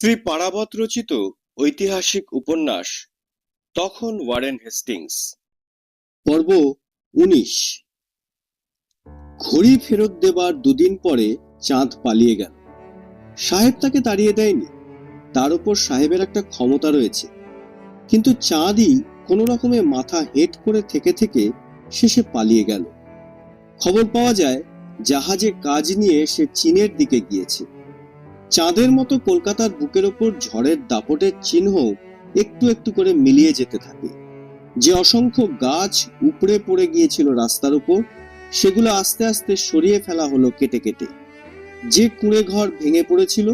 শ্রী পারাবত রচিত ঐতিহাসিক উপন্যাস, তখন ওয়ারেন হেস্টিংস। পর্ব উনিশ। ঘড়ি ফেরত দেবার দুদিন পরে চাঁদ পালিয়ে গেল। সাহেব তাকে তাড়িয়ে দেয়নি। তার উপর সাহেবের একটা ক্ষমতা রয়েছে। কিন্তু চাঁদই কোনো রকমে মাথা হেট করে থেকে থেকে শেষে পালিয়ে গেল। খবর পাওয়া যায়, জাহাজে কাজ নিয়ে সে চীনের দিকে গিয়েছে। চাঁদের মতো কলকাতার বুকের ওপর ঝড়ের দাপটের চিহ্ন একটু একটু করে মিলিয়ে যেতে থাকে। যে অসংখ্য গাছ উপড়ে পড়ে গিয়েছিল রাস্তার উপর, সেগুলো আস্তে আস্তে সরিয়ে ফেলা হলো কেটে কেটে। যে কুঁড়ে ঘর ভেঙে পড়েছিল,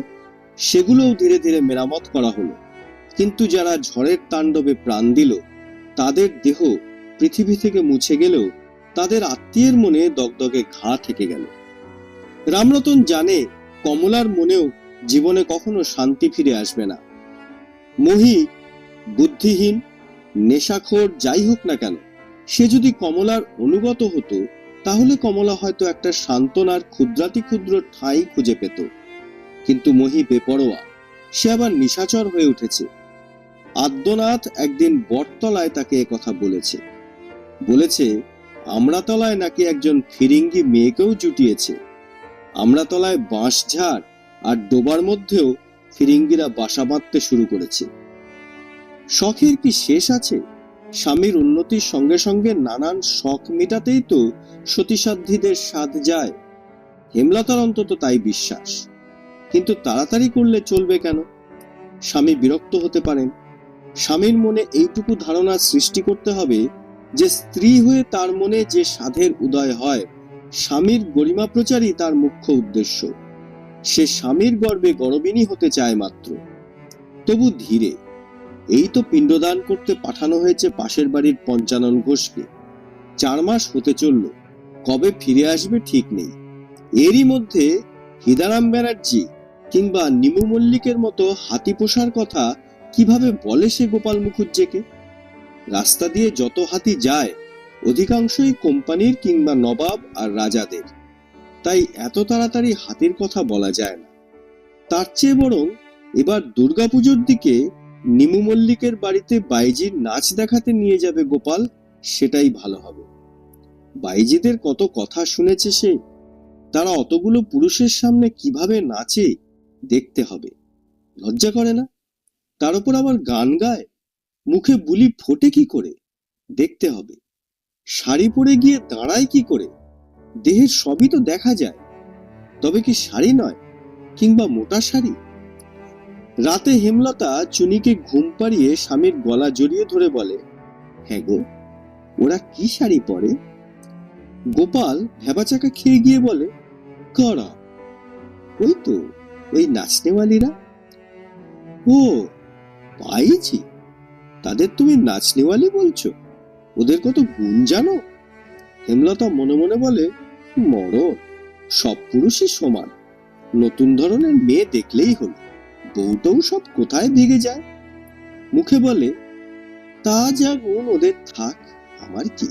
সেগুলোও ধীরে ধীরে মেরামত করা হলো। কিন্তু যারা ঝড়ের তাণ্ডবে প্রাণ দিল, তাদের দেহ পৃথিবী থেকে মুছে গেলেও তাদের আত্মীয়ের মনে দগদগে ঘা থেকে গেল। রামরতন জানে কমলার মনেও জীবনে কখনো শান্তি ফিরে আসবে না। মহি বুদ্ধিহীন, নেশাখোর যাই হোক না কেন, সে যদি কমলার অনুগত হতো, তাহলে কমলা হয়তো একটা সান্ত্বনার ক্ষুদ্রাতি ক্ষুদ্র ঠাঁই খুঁজে পেত। কিন্তু মহি বেপরোয়া, সে আবার নিশাচর হয়ে উঠেছে। আদ্যনাথ একদিন বটতলায় তাকে কথা বলেছে। বলেছে, আমরাতলায় নাকি একজন ফিরিঙ্গি মেয়েকেও জুটিয়েছে। আমরাতলায় বাঁশঝাড় আর ডোবার মধ্যেও ফিরিঙ্গিরা বাসা বাঁধতে শুরু করেছে। শখের কি শেষ আছে? স্বামীর উন্নতির সঙ্গে সঙ্গে নানান শখ মেটাতেই তো সতীসাধ্যীদের স্বাদ যায়। হেমলতার অন্তত তাই বিশ্বাস। কিন্তু তাড়াতাড়ি করলে চলবে কেন? স্বামী বিরক্ত হতে পারেন। স্বামীর মনে এইটুকু ধারণা সৃষ্টি করতে হবে যে স্ত্রী হয়ে তার মনে যে সাধের উদয় হয়, স্বামীর গরিমা প্রচারই তার মুখ্য উদ্দেশ্য। সে স্বামীর গর্বে গরবিনী হতে চায় মাত্র। তবু ধীরে, এই তো পিণ্ডদান করতে পাঠানো হয়েছে পাশের বাড়ির পঞ্চানন ঘোষকে। চার মাস হতে চলল, কবে ফিরে আসবে ঠিক নেই। এরই মধ্যে হিদারাম ব্যানার্জি কিংবা নিমু মল্লিকের মতো হাতি পোষার কথা কীভাবে বলে সে গোপাল মুখুজ্জেকে? রাস্তা দিয়ে যত হাতি যায়, অধিকাংশই কোম্পানির কিংবা নবাব আর রাজাদের। তাই এত তাড়াতাড়ি হাতির কথা বলা যায় না। তার চেয়ে বরং এবার দুর্গাপুজোর দিকে নিমু মল্লিকের বাড়িতে বাইজির নাচ দেখাতে নিয়ে যাবে গোপাল, সেটাই ভালো হবে। বাইজিদের কত কথা শুনেছে সে, তারা অতগুলো পুরুষের সামনে কীভাবে নাচে দেখতে হবে। লজ্জা করে না? তার উপর আবার গান গায়? মুখে বুলি ফোটে কি করে? দেখতে হবে। শাড়ি পরে গিয়ে দাঁড়ায় কি করে? দেহের সবই তো দেখা যায়। তবে কি শাড়ি নয় কিংবা মোটা শাড়ি? রাতে হেমলতা চুনিকে ঘুম পাড়িয়ে স্বামীর গলা জড়িয়ে ধরে বলে হ্যাঁ গো, ওরা কি শাড়ি পরে? গোপাল ভেবাচাকা খেয়ে গিয়ে বলে, করা? ওই তো, ওই নাচনেওয়ালিরা? ও পাইছি তাদের তুমি নাচনেওয়ালি বলছো? ওদের কত গুণ জানো? হেমলতা মনে মনে বলে মরণ। সব পুরুষই সমান। নতুন ধরনের মেয়ে দেখলেই হলো। বউটাও সব কোথায় ভেগে যায়? মুখে বলে, তা যা গুণ ওদের থাক, আমার কি?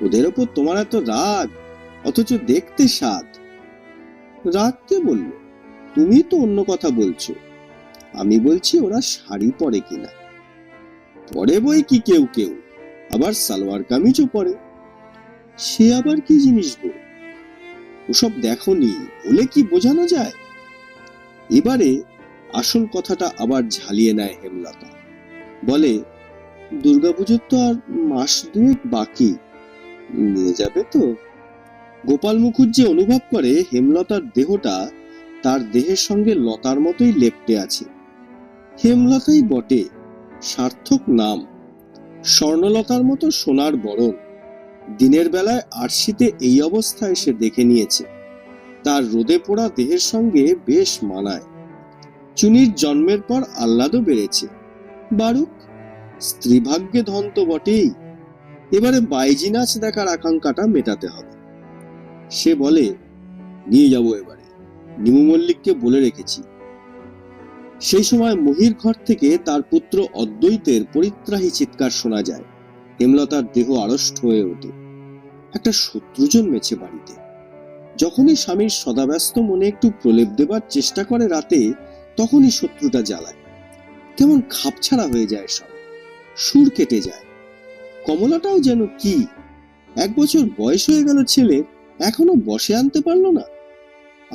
ওদের ওপর তোমার এত রাগ, অথচ দেখতে স্বাদ। রাগ কে বলল? তুমি তো অন্য কথা বলছো। আমি বলছি, ওরা শাড়ি পরে কিনা। পরে বই কি কেউ কেউ? আবার সালোয়ার কামিজও পরে। সে আবার কি জিনিস গো? ওসব দেখনি, বলে কি বোঝানো যায়? এবারে আসল কথাটা আবার ঝালিয়ে নেয় হেমলতা। বলে, দুর্গাপুজোর তো আর মাস দুয়েক বাকি। নিয়ে যাবে তো? গোপাল মুখুজ্জি অনুভব করে, হেমলতার দেহটা তার দেহের সঙ্গে লতার মতোই লেপটে আছে। হেমলতাই বটে, সার্থক নাম। স্বর্ণলতার মতো সোনার বরণ। দিনের বেলায় আরশিতে এই অবস্থায় সে দেখে নিয়েছে। তার রোদে পোড়া দেহের সঙ্গে বেশ মানায়। চুনির জন্মের পর আহ্লাদও বেড়েছে। বারুক স্ত্রী ভাগ্যে ধন তো বটেই। এবারে বাইজি নাচ দেখার আকাঙ্ক্ষাটা মেটাতে হবে। সে বলে, নিয়ে যাব এবারে। নিমু মল্লিককে বলে রেখেছি। সেই সময় মহির ঘর থেকে তার পুত্র অদ্বৈতের পরিত্রাহী চিৎকার শোনা যায়। হেমলতার দেহ আড়ষ্ট হয়ে ওঠে। একটা শত্রু জন্মেছে বাড়িতে। যখনই স্বামীর সদাব্যস্ত মনে একটু প্রলেপ দেবার চেষ্টা করে রাতে, তখনই শত্রুটা জ্বালায়। কেমন খাপছাড়া হয়ে যায় সব। সুর কেটে যায়। কমলাটাও যেন কি? এক বছর বয়স হয়ে গেল ছেলে, এখনও বসে আনতে পারল না।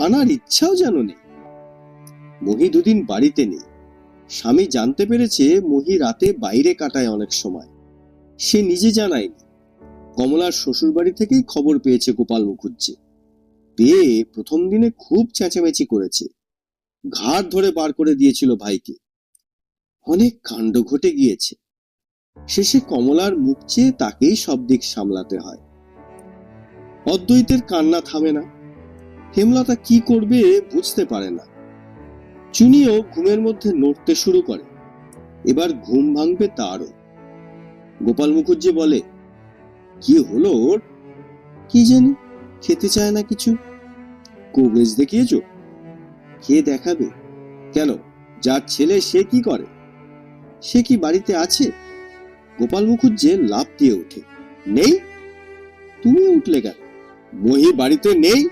আনার ইচ্ছাও যেন নেই। মহি দুদিন বাড়িতে নেই। স্বামী জানতে পেরেছে মহি রাতে বাইরে কাটায় অনেক সময়। সে নিজে জানায়নি। কমলার শ্বশুর বাড়ি থেকেই খবর পেয়েছে গোপাল মুখুজ্জি। পেয়ে প্রথম দিনে খুব চেঁচামেচি করেছে। ঘাড় ধরে বার করে দিয়েছিল ভাইকে। অনেক কাণ্ড ঘটে গিয়েছে। শেষে কমলার মুখ চেয়ে তাকেই সব দিক সামলাতে হয়। অদ্বৈতের কান্না থামে না। হেমলতা কি করবে বুঝতে পারে না। চুনিও ঘুমের মধ্যে নড়তে শুরু করে। এবার ঘুম ভাঙবে তারও। গোপাল মুখুজ্জি বলে, কি হলো ওর? কি জানি? খেতে চায় না কিছু? কবরেজ দেখিয়েছ? খেয়ে দেখাবে? কেন? যার ছেলে সে কি করে? সে কি বাড়িতে আছে? গোপাল মুখুজ্জে লাভ দিয়ে ওঠে, নেই? তুমি উঠলে কেন? মহি বাড়িতে নেই?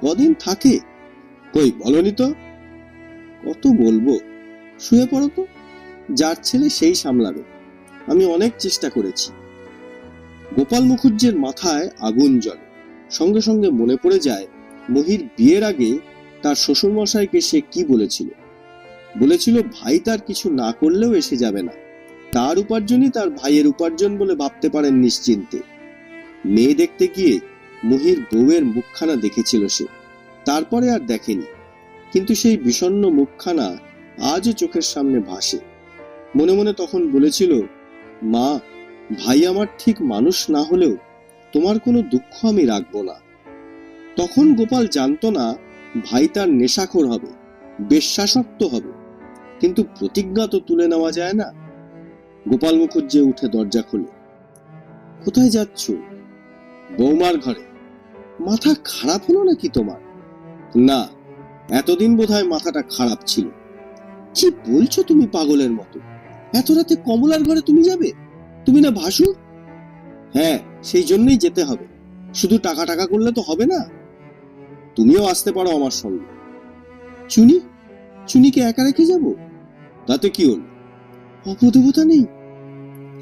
কদিন থাকে? কই বলনি তো? কত বলব? শুয়ে পড়ো তো। যার ছেলে সেই সামলাবে। আমি অনেক চেষ্টা করেছি। গোপাল মুখুজ্জের মাথায় আগুন জ্বলে। সঙ্গে সঙ্গে মনে পড়ে যায়, মহির বিয়ের আগে তার শ্বশুরমশাইকে সে কি বলেছিল? বলেছিল, ভাই তার কিছু না করলেও এসে যাবে না। তার উপার্জনই তার ভাইয়ের উপার্জন বলে ভাবতে পারেন নিশ্চিন্তে। মেয়ে দেখতে গিয়ে মহির বউয়ের মুখখানা দেখেছিল সে। তারপরে আর দেখেনি। কিন্তু সেই বিষণ্ণ মুখখানা আজও চোখের সামনে ভাসে। মনে মনে তখন বলেছিল মা, ভাই আমার ঠিক মানুষ না হলেও তোমার কোনো দুঃখ আমি রাখব না। তখন গোপাল জানতো না, ভাই তার নেশাখোর হবে, বেশ্যাসক্ত হবে। কিন্তু প্রতিজ্ঞা তো তুলে নেওয়া যায় না। গোপাল মুখুজ্জে উঠে দরজা খুলে। কোথায় যাচ্ছ? বৌমার ঘরে। মাথা খারাপ হলো নাকি তোমার? না, এতদিন বোধহয় মাথাটা খারাপ ছিল। কি বলছো তুমি পাগলের মতো? এত রাতে কমলার ঘরে তুমি যাবে? তুমি না ভাসু? হ্যাঁ সেই জন্যই যেতে হবে। শুধু টাকা টাকা করলে তো হবে না। তুমিও আসতে পারো আমার সঙ্গে। চুনি? চুনিকে একা রেখে যাব? তাতে কি হল? অপদেবতা নেই।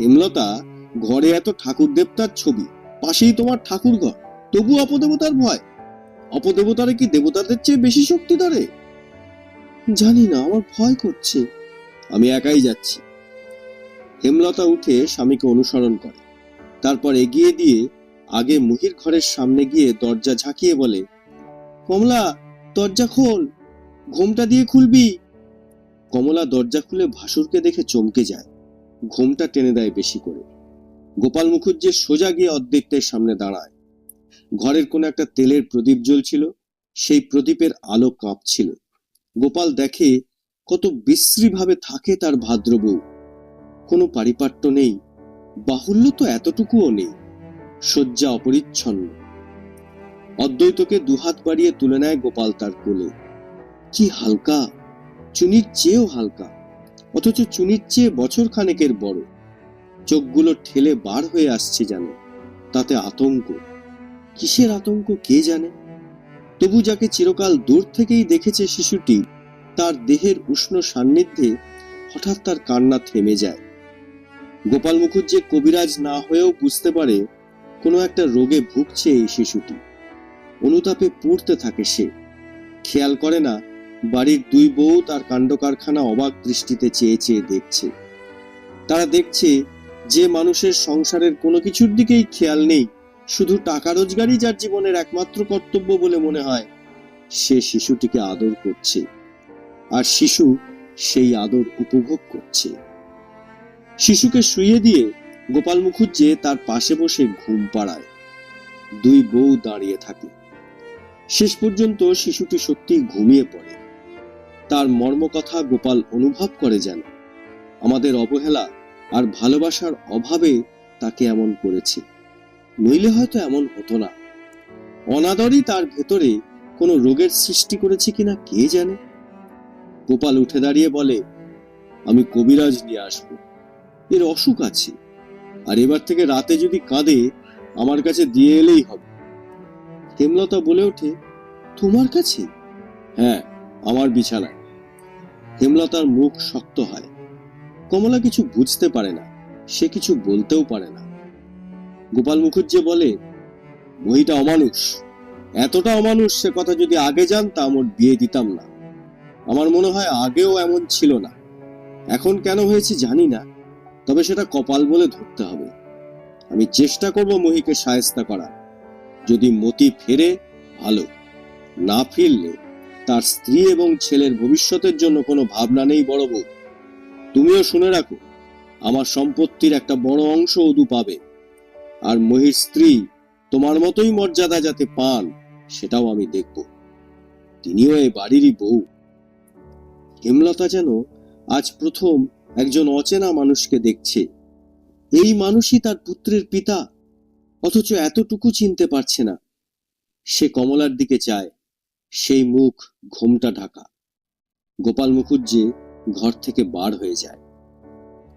হেমলতা ঘরে এত ঠাকুর দেবতার ছবি। পাশেই তোমার ঠাকুর ঘর তবু অপদেবতার ভয়। অপদেবতারে কি দেবতাদের চেয়ে বেশি শক্তি ধরে? জানি না, আমার ভয় করছে। আমি একাই যাচ্ছি। হেমলতা উঠে স্বামীকে অনুসরণ করে। তারপর এগিয়ে দিয়ে আগে মুহির ঘরের সামনে গিয়ে দরজা ঝাঁকিয়ে বলে, কমলা, দরজা খোল, ঘোমটা দিয়ে খুলবি। কমলা দরজা খুলে ভাসুরকে দেখে চমকে যায়। ঘোমটা টেনে দেয় বেশি করে। গোপাল মুখুজ্জে সোজা গিয়ে অদ্বৈতের সামনে দাঁড়ায়। ঘরের কোনো একটা তেলের প্রদীপ জ্বলছিল, সেই প্রদীপের আলো কাঁপছিল। গোপাল দেখে কত বিশ্রীভাবে থাকে তার ভাদ্র বউ কোনো পারিপাট্য নেই। বাহুল্য তো এতটুকুও নেই। শয্যা অপরিচ্ছন্ন। অদ্বৈতকে দুহাত বাড়িয়ে তুলে নেয় গোপাল তার কোলে। কি হালকা! চুনির চেয়েও হালকা। অথচ চুনির চেয়ে বছর খানেকের বড়। চোখগুলো ঠেলে বার হয়ে আসছে যেন। তাতে আতঙ্ক। কিসের আতঙ্ক কে জানে? তবু যাকে চিরকাল দূর থেকেই দেখেছে শিশুটি, তার দেহের উষ্ণ সান্নিধ্যে হঠাৎ তার কান্না থেমে যায়। গোপাল মুখুজ্জে কবিরাজ না হয়েও বুঝতে পারে কোনো একটা রোগে ভুগছে এই শিশুটি। অনুতাপে পড়তে থাকে সে। খেয়াল করে না, বাড়ির দুই বউ তার কাণ্ড কারখানা অবাক দৃষ্টিতে চেয়ে চেয়ে দেখছে। তারা দেখছে যে মানুষের সংসারের কোনো কিছুর দিকেই খেয়াল নেই, শুধু টাকা রোজগারই যার জীবনের একমাত্র কর্তব্য বলে মনে হয়, সে শিশুটিকে আদর করছে। আর শিশু সেই আদর উপভোগ করছে। শিশুকে শুইয়ে দিয়ে গোপাল মুখুজ্জে তার পাশে বসে ঘুম পাড়ায়। দুই বউ দাঁড়িয়ে থাকে। শেষ পর্যন্ত শিশুটি সত্যিই ঘুমিয়ে পড়ে। তার মর্মকথা গোপাল অনুভব করে যেন আমাদের অবহেলা আর ভালোবাসার অভাবে তাকে এমন করেছে। নইলে হয়তো এমন হতো না। অনাদরই তার ভেতরে কোনো রোগের সৃষ্টি করেছে কিনা কে জানে? গোপাল উঠে দাঁড়িয়ে বলে, আমি কবিরাজ নিয়ে আসব। এর অসুখ আছে। আর এবার থেকে রাতে যদি কাঁদে, আমার কাছে দিয়ে এলেই হবে। হেমলতা বলে ওঠে, তোমার কাছে? হ্যাঁ আমার বিছানায়। হেমলতার মুখ শক্ত হয়। কমলা কিছু বুঝতে পারে না, সে কিছু বলতেও পারে না। গোপাল মুখুজ্জে বলে, মহিটা অমানুষ। এতটা অমানুষ সে কথা যদি আগে জানতাম, ওর বিয়ে দিতাম না। আমার মনে হয় আগেও এমন ছিল না। এখন কেন হয়েছে জানি না। তবে সেটা কপাল বলে ধরতে হবে। আমি চেষ্টা করব মহিকে সায়স্তা করা যদি মতি ফেরে, ভালো। না ফিরলে, তার স্ত্রী এবং ছেলের ভবিষ্যতের জন্য কোনো ভাবনা নেই, বড় বউ। তুমিও শুনে রাখো, আমার সম্পত্তির একটা বড় অংশ অদু পাবে। আর মহির স্ত্রী তোমার মতোই মর্যাদা যাতে পান, সেটাও আমি দেখব। তিনিও এ বাড়িরই বউ। হেমলতা যেন আজ প্রথম একজন অচেনা মানুষকে দেখছে। এই মানুষই তার পুত্রের পিতা, অথচ এতটুকু চিনতে পারছে না। সে কমলার দিকে চায়, সেই মুখ ঘোমটা ঢাকা। গোপাল মুখুজ্জে ঘর থেকে বার হয়ে যায়।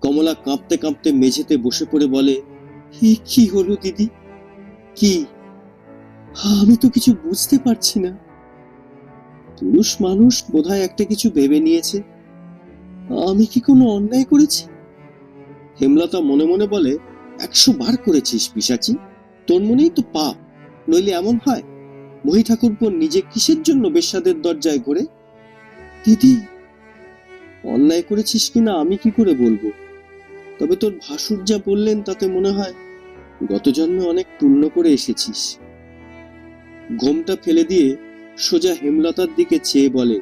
কমলা কাঁপতে কাঁপতে মেঝেতে বসে পড়ে বলে, "এ কি হলো দিদি? কি? আমি তো কিছু বুঝতে পারছি না। পুরুষ মানুষ বোধহয় একটা কিছু ভেবে নিয়েছে। আমি কি কোনো অন্যায় করেছি? হেমলতা মনে মনে বলে, একশো বার করেছিস পিসাচি। তোর মনেই তো পাপ। নইলে এমন হয়, মহি ঠাকুরপো নিজে কিসের জন্য বেশ্যাদের দরজায় ঘোরে? দিদি, অন্যায় করেছিস কিনা আমি কি করে বলব? তবে তোর ভাসুর যা বললেন তাতে মনে হয়, গত জন্মে অনেক পুণ্য করে এসেছিস। ঘোমটা ফেলে দিয়ে সোজা হেমলতার দিকে চেয়ে বলে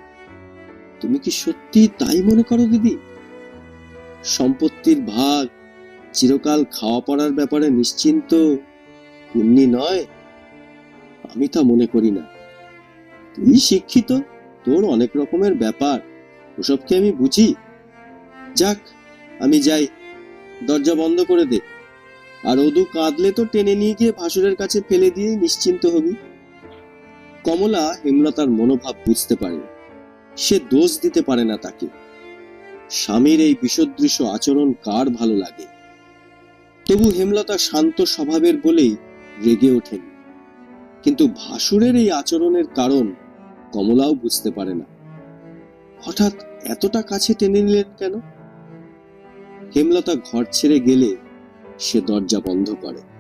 তুমি কি সত্যি তাই মনে করো, দিদি? সম্পত্তির ভাগ চিরকাল খাওয়া পড়ার ব্যাপারে নিশ্চিন্ত, পুণ্যি নয়। আমি তা মনে করি না। তুই শিক্ষিত, তোর অনেক রকমের ব্যাপার ওসবকে আমি বুঝি? যাক, আমি যাই। দরজা বন্ধ করে দে। আর অদু কাঁদলে তো টেনে নিয়ে গিয়ে ভাসুরের কাছে ফেলে দিয়ে নিশ্চিন্ত হবি। কমলা হেমলতার মনোভাব বুঝতে পারে সে দোষ দিতে পারে না তাকে। স্বামীর এই বিষদৃশ্য আচরণ কার ভালো লাগে? তবু হেমলতা শান্ত স্বভাবের বলেই রেগে ওঠেন। কিন্তু ভাসুরের এই আচরণের কারণ কমলাও বুঝতে পারে না। হঠাৎ এতটা কাছে টেনে নিলেন কেন? হেমলতা ঘর ছেড়ে গেলে সে দরজা বন্ধ করে।